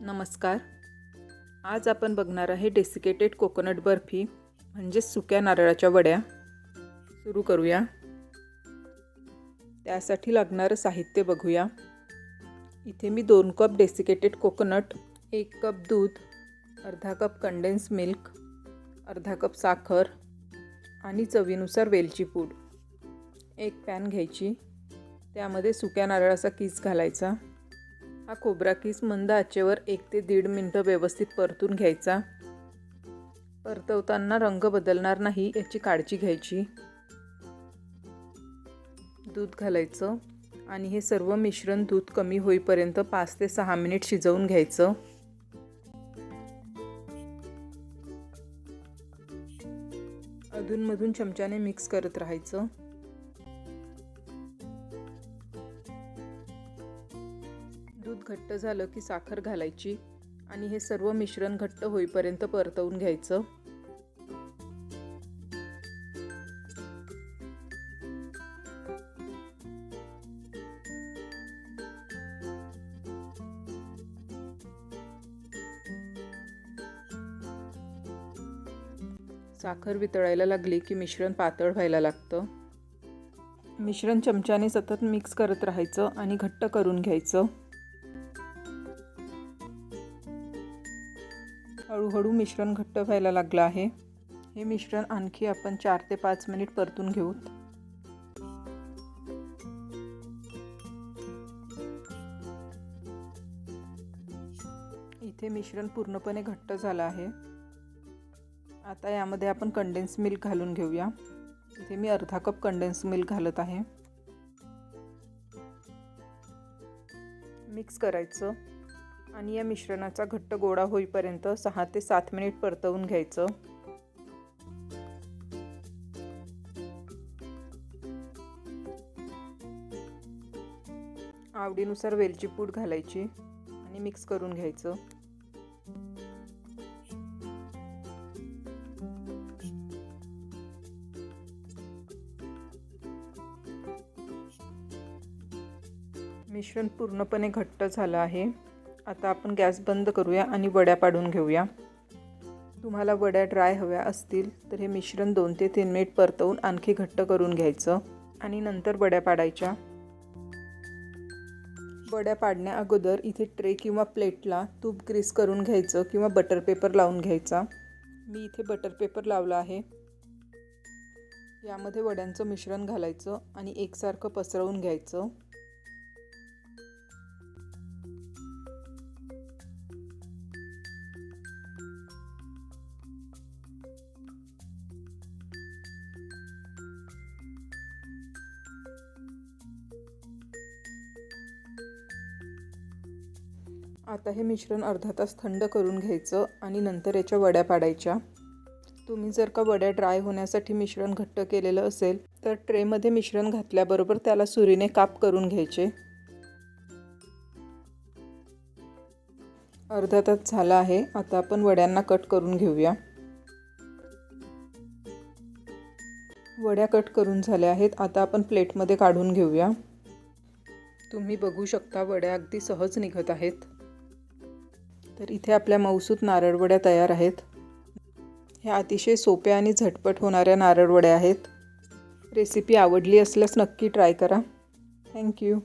नमस्कार. आज आपण बघणार आहे डेसिकेटेड कोकोनट बर्फी म्हणजेच सुक्या नारळाच्या वड्या. सुरू करूया. त्यासाठी लागणारं साहित्य बघूया. इथे मी दोन कप डेसिकेटेड कोकोनट एक कप दूध अर्धा कप कंडेन्स मिल्क अर्धा कप साखर आणि चवीनुसार वेलची पूड. एक पॅन घ्यायची. त्यामध्ये सुक्या नारळाचा किस घालायचा. हा खोबरा किस मंद आचेवर एक ते दीड मिनटं व्यवस्थित परतून घ्यायचा. परतवताना रंग बदलणार नाही याची काळजी घ्यायची. दूध घालायचं आणि हे सर्व मिश्रण दूध कमी होईपर्यंत पाच ते सहा मिनिट शिजवून घ्यायचं. अधूनमधून चमच्याने मिक्स करत राहायचं. घट्ट झालं की साखर घालायची आणि हे सर्व मिश्रण घट्ट होईपर्यंत परतवून घ्यायचं. साखर वितळायला लागली की मिश्रण पातळ व्हायला लागतं. मिश्रण चमच्याने सतत मिक्स करत राहायचं आणि घट्ट करून घ्यायचं. हळूहळू मिश्रण घट्ट व्हायला लागलं आहे. हे मिश्रण आणखी आपण चार ते पाच मिनिट परतून घेऊ इथे मिश्रण पूर्णपणे घट्ट झालं आहे. आता यामध्ये आपण कंडेन्स मिल्क घालून घेऊया. इथे मी अर्धा कप कंडेन्स मिल्क घालत आहे. मिक्स करायचं. आणि या मिश्रणाचा घट्ट गोळा होईपर्यंत सहा ते सात मिनिट परतवून घ्यायचं. आवडीनुसार वेलची पूड घालायची आणि मिक्स करून घ्यायचं. मिश्रण पूर्णपणे घट्ट झालं आहे. आता आपण गॅस बंद करूया आणि वड्या पाडून घेऊया. तुम्हाला वड्या ड्राय हव्या असतील तर हे मिश्रण दोन ते तीन मिनिट परतवून आणखी घट्ट करून घ्यायचं आणि नंतर वड्या पाडायच्या. वड्या पाडण्या अगोदर इथे ट्रे किंवा प्लेटला तूप ग्रीस करून घ्यायचं किंवा बटर पेपर लावून घ्यायचा. मी इथे बटर पेपर लावला आहे. यामध्ये वड्यांचं मिश्रण घालायचं आणि एकसारखं पसरवून घ्यायचं. आता हे मिश्रण अर्धा तास थंड करून घ्यायचं आणि नंतर याच्या वड्या पाडायच्या. तुम्ही जर का वड्या ड्राय होण्यासाठी मिश्रण घट्ट केलेलं असेल तर ट्रेमध्ये मिश्रण घातल्याबरोबर त्याला सुरीने काप करून घ्यायचे. अर्धा तास झाला आहे आता आपण वड्यांना कट करून घेऊया. वड्या कट करून झाल्या आहेत आता आपण प्लेटमध्ये काढून घेऊया. तुम्ही बघू शकता वड्या अगदी सहज निघत आहेत. तर इथे आपल्या मौसूत नारळवड्या तयार आहेत. ह्या अतिशय सोप्या आणि झटपट होणाऱ्या नारळवड्या आहेत. रेसिपी आवडली असल्यास नक्की ट्राय करा. थँक्यू